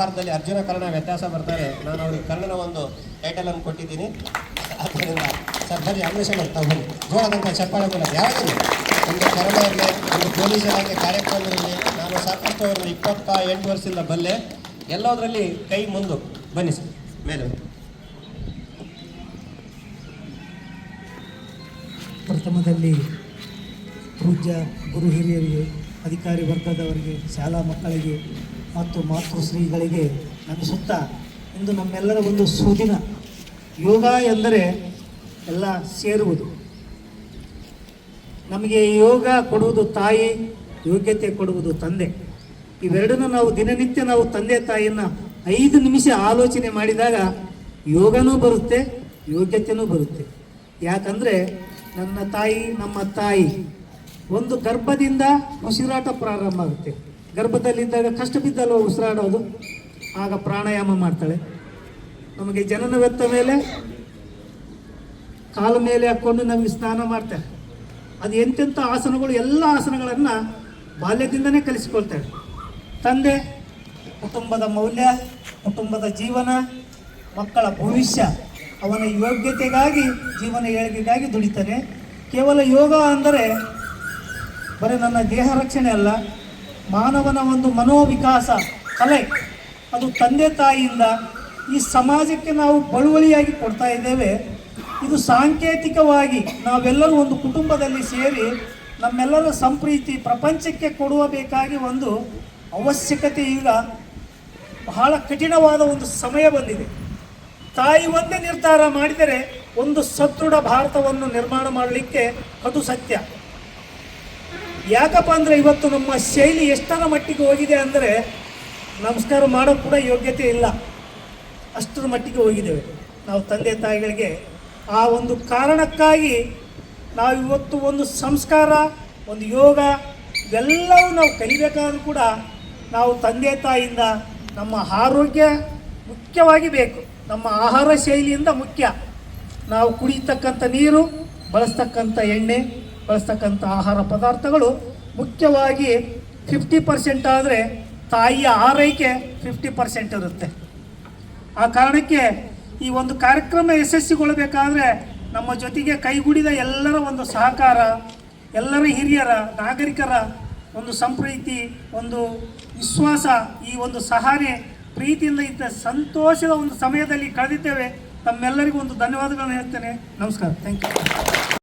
ಮಹಾಭಾರತದಲ್ಲಿ ಅರ್ಜುನ ಕರ್ಣ ವ್ಯತ್ಯಾಸ ಬರ್ತಾರೆ. ನಾನು ಅವ್ರಿಗೆ ಕರ್ಣನ ಒಂದು ಟೈಟಲ್ ಅನ್ನು ಕೊಟ್ಟಿದ್ದೀನಿ. ಆದ್ದರಿಂದ ಸರ್ಕಾರಿ ಅನ್ವೇಷಣೆ ಮಾಡ್ತಾ ಬನ್ನಿ. ಜೋಳದಂತ ಚಪ್ಪಾಳೆ ಮೂಲಕ ಯಾವುದೇ ಒಂದು ಕರ್ಣ ಇರಲಿ ಒಂದು ಪೊಲೀಸ್ ಇಲಾಖೆ ಕಾರ್ಯಕ್ರಮ ಇರಲಿ ನಾನು ಸಾಕಷ್ಟು ಅವರು ಇಪ್ಪತ್ತ ಎಂಟು ವರ್ಷದಿಂದ ಬಲ್ಲೆ ಎಲ್ಲದರಲ್ಲಿ ಕೈ ಮುಂದು. ಬನ್ನಿ ಸರ್. ಮೇಲೆ ಪ್ರಥಮದಲ್ಲಿ ಪೂಜ್ಯ ಗುರು ಹಿರಿಯರಿಗೆ, ಅಧಿಕಾರಿ ವರ್ಗದವರಿಗೆ, ಶಾಲಾ ಮಕ್ಕಳಿಗೆ ಮತ್ತು ಮಾತೃಶ್ರೀಗಳಿಗೆ ನಮಿಸುತ್ತಾ ಇಂದು ನಮ್ಮೆಲ್ಲರ ಒಂದು ಸುದಿನ ಯೋಗ ಎಂದರೆ ಎಲ್ಲ ಸೇರುವುದು. ನಮಗೆ ಯೋಗ ಕೊಡುವುದು ತಾಯಿ, ಯೋಗ್ಯತೆ ಕೊಡುವುದು ತಂದೆ. ಇವೆರಡನ್ನು ನಾವು ದಿನನಿತ್ಯ ನಾವು ತಂದೆ ತಾಯಿಯನ್ನು ಐದು ನಿಮಿಷ ಆಲೋಚನೆ ಮಾಡಿದಾಗ ಯೋಗನೂ ಬರುತ್ತೆ ಯೋಗ್ಯತೆಯೂ ಬರುತ್ತೆ. ಯಾಕಂದರೆ ನನ್ನ ತಾಯಿ ನಮ್ಮ ತಾಯಿ. ಒಂದು ಗರ್ಭದಿಂದ ಉಸಿರಾಟ ಪ್ರಾರಂಭ ಆಗುತ್ತೆ. ಗರ್ಭದಲ್ಲಿದ್ದಾಗ ಕಷ್ಟ ಬಿದ್ದಲ್ವ ಉಸಿರಾಡೋದು? ಆಗ ಪ್ರಾಣಾಯಾಮ ಮಾಡ್ತಾಳೆ. ನಮಗೆ ಜನನ ಜನನವೆತ್ತ ಮೇಲೆ ಕಾಲ ಮೇಲೆ ಹಾಕ್ಕೊಂಡು ನಮಗೆ ಸ್ನಾನ ಮಾಡ್ತಾರೆ. ಅದು ಎಂತೆಂಥ ಆಸನಗಳು, ಎಲ್ಲ ಆಸನಗಳನ್ನು ಬಾಲ್ಯದಿಂದನೇ ಕಲಿಸ್ಕೊಳ್ತಾಳೆ. ತಂದೆ, ಕುಟುಂಬದ ಮೌಲ್ಯ, ಕುಟುಂಬದ ಜೀವನ, ಮಕ್ಕಳ ಭವಿಷ್ಯ, ಅವನ ಯೋಗ್ಯತೆಗಾಗಿ, ಜೀವನ ಏಳಿಗೆಗಾಗಿ ದುಡಿತಾನೆ. ಕೇವಲ ಯೋಗ ಅಂದರೆ ಬರೀ ನನ್ನ ದೇಹ ರಕ್ಷಣೆ ಅಲ್ಲ ಮಾನವನ ಒಂದು ಮನೋವಿಕಾಸ, ಕಲೆ, ಅದು ತಂದೆ ತಾಯಿಯಿಂದ ಈ ಸಮಾಜಕ್ಕೆ ನಾವು ಬಳುವಳಿಯಾಗಿ ಕೊಡ್ತಾ ಇದ್ದೇವೆ. ಇದು ಸಾಂಕೇತಿಕವಾಗಿ ನಾವೆಲ್ಲರೂ ಒಂದು ಕುಟುಂಬದಲ್ಲಿ ಸೇರಿ ನಮ್ಮೆಲ್ಲರ ಸಂಪ್ರೀತಿ ಪ್ರಪಂಚಕ್ಕೆ ಕೊಡುವ ಬೇಕಾಗಿ ಒಂದು ಅವಶ್ಯಕತೆ ಈಗ ಬಹಳ ಕಠಿಣವಾದ ಒಂದು ಸಮಯ ಬಂದಿದೆ. ತಾಯಿ ಒಂದೇ ನಿರ್ಧಾರ ಮಾಡಿದರೆ ಒಂದು ಸದೃಢ ಭಾರತವನ್ನು ನಿರ್ಮಾಣ ಮಾಡಲಿಕ್ಕೆ ಅದು ಸತ್ಯ. ಯಾಕಪ್ಪ ಅಂದರೆ ಇವತ್ತು ನಮ್ಮ ಶೈಲಿ ಎಷ್ಟರ ಮಟ್ಟಿಗೆ ಹೋಗಿದೆ ಅಂದರೆ ನಮಸ್ಕಾರ ಮಾಡೋ ಕೂಡ ಯೋಗ್ಯತೆ ಇಲ್ಲ. ಅಷ್ಟರ ಮಟ್ಟಿಗೆ ಹೋಗಿದ್ದೇವೆ. ನಾವು ತಂದೆ ತಾಯಿಗಳಿಗೆ ಆ ಒಂದು ಕಾರಣಕ್ಕಾಗಿ ನಾವು ಇವತ್ತು ಒಂದು ಸಂಸ್ಕಾರ, ಒಂದು ಯೋಗ ಇವೆಲ್ಲವೂ ನಾವು ಕಲಿಬೇಕಾದ್ರೂ ಕೂಡ ನಾವು ತಂದೆ ತಾಯಿಯಿಂದ ನಮ್ಮ ಆರೋಗ್ಯ ಮುಖ್ಯವಾಗಿ ಬೇಕು. ನಮ್ಮ ಆಹಾರ ಶೈಲಿಯಿಂದ ಮುಖ್ಯ. ನಾವು ಕುಡಿತಕ್ಕಂಥ ನೀರು, ಬಳಸ್ತಕ್ಕಂಥ ಎಣ್ಣೆ ಬಳಸ್ತಕ್ಕಂಥ ಆಹಾರ ಪದಾರ್ಥಗಳು ಮುಖ್ಯವಾಗಿ ಫಿಫ್ಟಿ ಪರ್ಸೆಂಟ್ ಆದರೆ ತಾಯಿಯ ಆರೈಕೆ ಫಿಫ್ಟಿ ಪರ್ಸೆಂಟ್ ಇರುತ್ತೆ. ಆ ಕಾರಣಕ್ಕೆ ಈ ಒಂದು ಕಾರ್ಯಕ್ರಮ ಯಶಸ್ವಿಗೊಳ್ಳಬೇಕಾದ್ರೆ ನಮ್ಮ ಜೊತೆಗೆ ಕೈಗೂಡಿದ ಎಲ್ಲರ ಒಂದು ಸಹಕಾರ, ಎಲ್ಲರ ಹಿರಿಯರ, ನಾಗರಿಕರ ಒಂದು ಸಂಪ್ರೀತಿ, ಒಂದು ವಿಶ್ವಾಸ, ಈ ಒಂದು ಸಹನೆ, ಪ್ರೀತಿಯಿಂದ ಇದ್ದ ಸಂತೋಷದ ಒಂದು ಸಮಯದಲ್ಲಿ ಕಳೆದಿದ್ದೇವೆ. ತಮ್ಮೆಲ್ಲರಿಗೂ ಒಂದು ಧನ್ಯವಾದಗಳನ್ನು ಹೇಳ್ತೇನೆ. ನಮಸ್ಕಾರ. Thank you